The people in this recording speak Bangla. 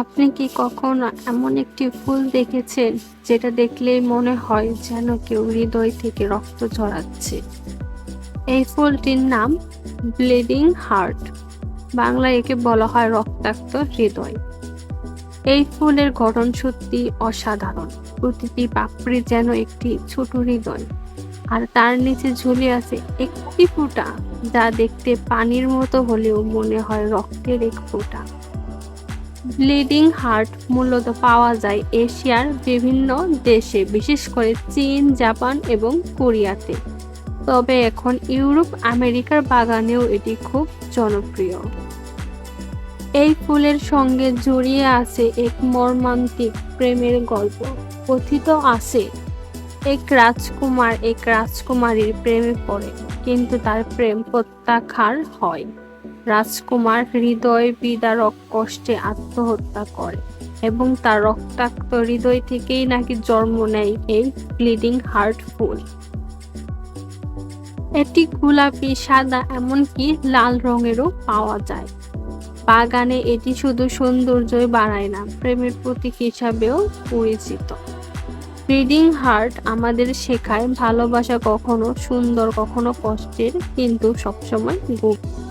আপনি কি কখনো এমন একটি ফুল দেখেছেন যেটা দেখলেই মনে হয় যেন কেউ হৃদয় থেকে রক্ত ঝরাচ্ছে? এই ফুলটির নাম ব্লিডিং হার্ট। বাংলায় একে বলা হয় রক্তাক্ত হৃদয়। এই ফুলের গঠন সত্যি অসাধারণ। প্রতিটি পাপড়ি যেন একটি ছোট হৃদয়, আর তার নিচে ঝুলে আছে একটি ফোঁটা, যা দেখতে পানির মতো হলেও মনে হয় রক্তের এক ফোঁটা। ব্লিডিং হার্ট মূলত পাওয়া যায় এশিয়ার বিভিন্ন দেশে, বিশেষ করে চীন, জাপান এবং কোরিয়াতে। তবে এখন ইউরোপ, আমেরিকার বাগানেও এটি খুব জনপ্রিয়। এই ফুলের সঙ্গে জড়িয়ে আছে এক মর্মান্তিক প্রেমের গল্প। কথিত আছে, এক রাজকুমার এক রাজকুমারীর প্রেমে পড়ে, কিন্তু তার প্রেম প্রত্যাখ্যার হয়। রাজকুমার হৃদয় বিদারক কষ্টে আত্মহত্যা করে এবং তার রক্তাক্ত হৃদয় থেকেই নাকি জন্ম নেয় এই ব্লিডিং হার্ট ফুল। এটি গোলাপি, সাদা এমনকি লাল রঙেরও পাওয়া যায়। বাগানে এটি শুধু সৌন্দর্যই বাড়ায় না, প্রেমের প্রতীক হিসাবেও পরিচিত। ব্লিডিং হার্ট আমাদের শেখায় ভালোবাসা কখনো সুন্দর, কখনো কষ্টের, কিন্তু সবসময় গুপ্ত